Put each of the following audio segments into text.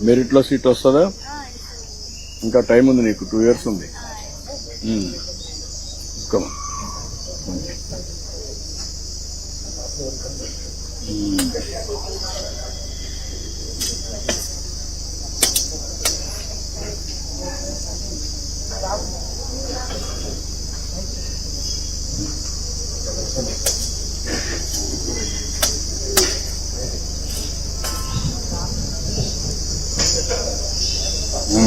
మెరిట్లో seat వస్తుందా? ఇంకా time ఉంది నీకు టూ ఇయర్స్ ఉంది. ఉమ్. Come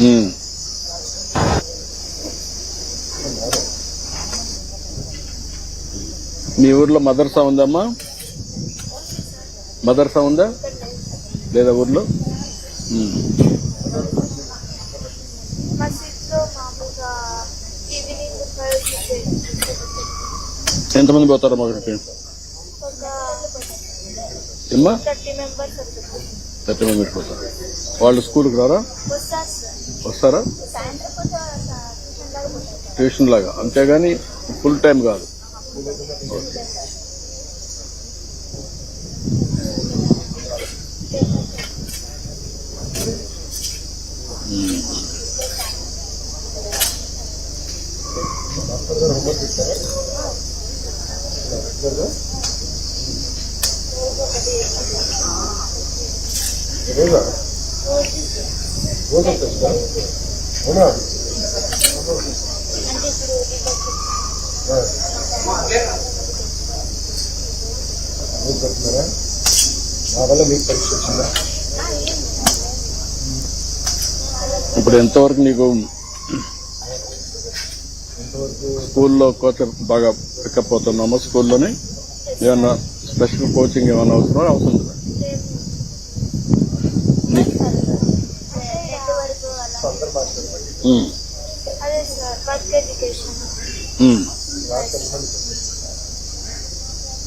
Hmm. మీ ఊర్లో మదర్సా ఉందమ్మా మదర్సా ఉందా లేదా ఊర్లో? Hmm. ఎంతమంది పోతారమ్మా అక్కడికి? ఏమ్మా థర్టీ మెంబర్స్ పోతారు వాళ్ళు స్కూల్కి రారా? వస్తారు లాగా ట్యూషన్ లాగా. అంతేగాని ఫుల్ టైం కాదు. ఇప్పుడు నా వల్ల మీకు పరీక్ష వచ్చిందా? ఇప్పుడు ఎంతవరకు నీకు స్కూల్లో కోచ్ బాగా పికప్ అవుతున్నామా స్కూల్లోనే? ఏమన్నా స్పెషల్ కోచింగ్ ఏమైనా అవసరం అవసరం లేదా? నీకు ఎంత వరకు అలా అందరు మాట్లాడారు ఉమ్. Hmm. Hmm.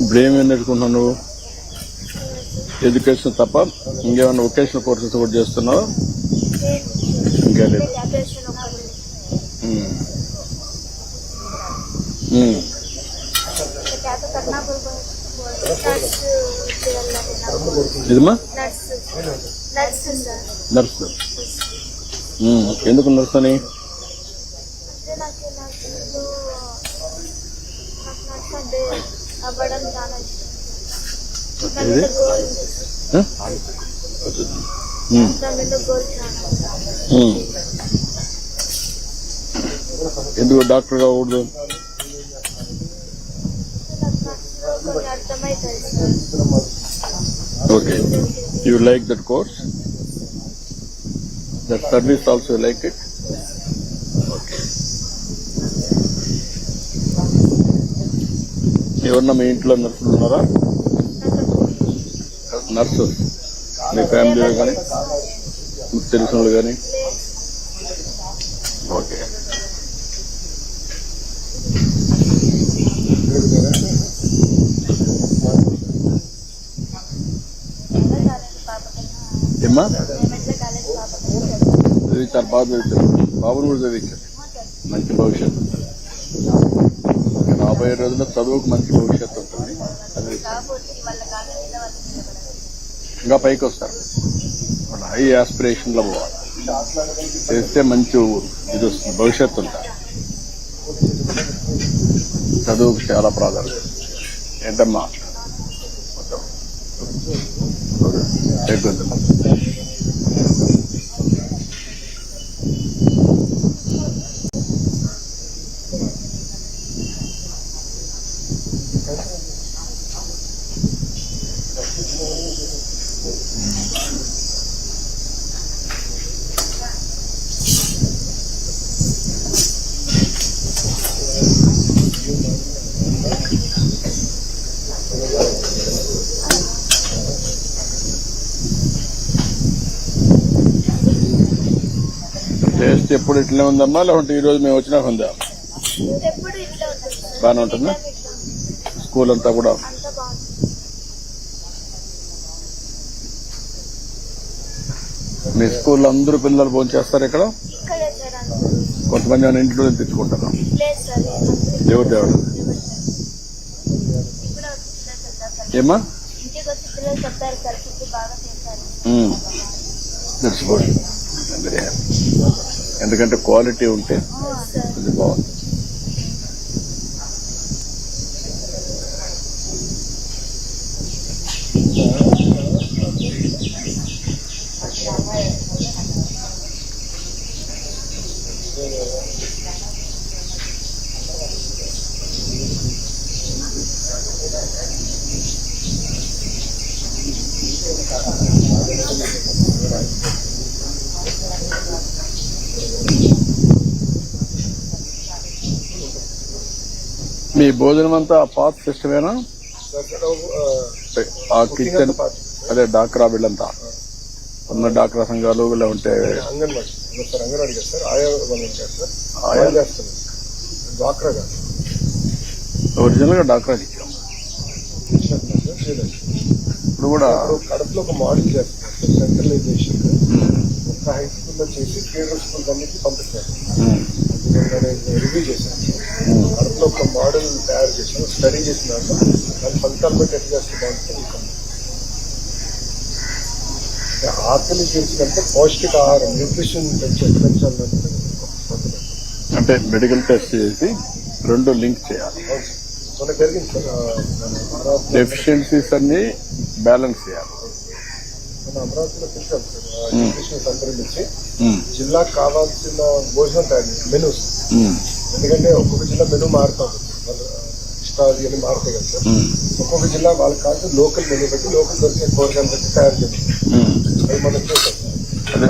బ్రేమ్ ఏం వర్క్ ఎడ్యుకేషన్ నేర్చుకుంటున్నావు నువ్వు? ఎడ్యుకేషన్ తప్ప ఇంకేమైనా వొకేషనల్ కోర్సెస్ కూడా చేస్తున్నావు? ఇంకా లేదు. Hmm. నర్సు ఎందుకు నర్స్ అని అంటే నాకు నాకు ఇప్పుడు నాకు నర్స్ అంటే అవ్వడం చాలా ఇష్టం నా మీద ఏది? గోల్ ఉంది ఆ? ఉమ్. నా మీద గోల్ చాలా ఉమ్. ఎందుకు డాక్టర్ కాకూడదు okay you like that course that service also like it? Okay ఎవరన్నా మీ ఇంట్లో నర్సులు ఉన్నారా? నర్సు. మీ ఫ్యామిలీలో కానీ? మీకు తెలిసిన వాళ్ళు కానీ? ఓకే. ఏమ్మా? మెట్ల కాలేజ్ పాప చదివించారు బాగా చదివించారు కూడా చదివించారు మంచి భవిష్యత్తు ఉంటుంది రాబోయే రోజుల్లో చదువుకు మంచి భవిష్యత్తు ఉంటుంది ఇంకా పైకి వస్తారు హై యాస్పిరేషన్లో పోవాలి చేస్తే మంచి ఇది వస్తుంది భవిష్యత్తు ఉంటుంది చదువుకు చాలా ప్రాధాన్యత ఏంటమ్మా టేస్ట్ ఎప్పుడు ఇట్లే ఉందమ్మా? లేకుంటే ఈ రోజు మేము వచ్చినాక ఉందా? బాగానే ఉంటుందా. స్కూల్ అంతా కూడా. మీ స్కూల్లో అందరూ పిల్లలు భోజనం చేస్తారు ఇక్కడ? కొంతమంది ఏమైనా ఇంట్లో తెచ్చుకుంటారు? దేవుడు? దేవుడు ఏమా ఇంటికి వచ్చి పిల్లలు చెప్పారు సార్ ఫుడ్ బాగా చేశారు దట్స్ గుడ్ వెరీ హ్యాపీ ఎందుకంటే క్వాలిటీ ఉంటే సార్ అది బాగుంది. మీ భోజనం అంతా పాత సిస్టమేనా? ఆ కిచెన్ అదే డాక్రా వీళ్ళంతా ఉన్న డాక్రా సంఘాలు ఇలా ఉంటే ఒరిజినల్గా డాక్రా ఇచ్చాం. ఇప్పుడు కూడా కడపలో ఒక మోడల్ చేస్తున్నారు సార్ సెంట్రలైజేషన్ ఒక హై స్కూల్లో చేసి ఫీడర్ స్కూల్ ఉమ్, నేను రివ్యూ చేశాను. కడపలో ఒక మోడల్ తయారు చేశాను స్టడీ చేసిన దాంట్లో. దాని ఫలితాలు బట్టి ఎట్లా చేస్తే బాగుంటుంది మీకు ఆకలి తీర్చినంటే పౌష్టిక ఆహారం న్యూట్రిషన్ పెంచాలంటే అంటే మెడికల్ టెస్ట్ చేసి రెండు లింక్ చేయాలి. డెఫిషియన్సీస్ అన్ని బ్యాలెన్స్ చేయాలి. మన అమరావతిలో పిలిచాం సార్ ఉమ్, జిల్లాకు కావాల్సిన భోజనం తయారు మెనూస్ ఎందుకంటే ఒక్కొక్క జిల్లా మెనూ మారుతా ఇష్టాలు ఇవన్నీ మారుతాయి కదా. సార్ ఒక్కొక్క జిల్లా వాళ్ళకి కావాల్సిన లోకల్ మెనూ బట్టి లోకల్ దొరికే కూరగాయలు బట్టి తయారు చేస్తారు. ఉమ్,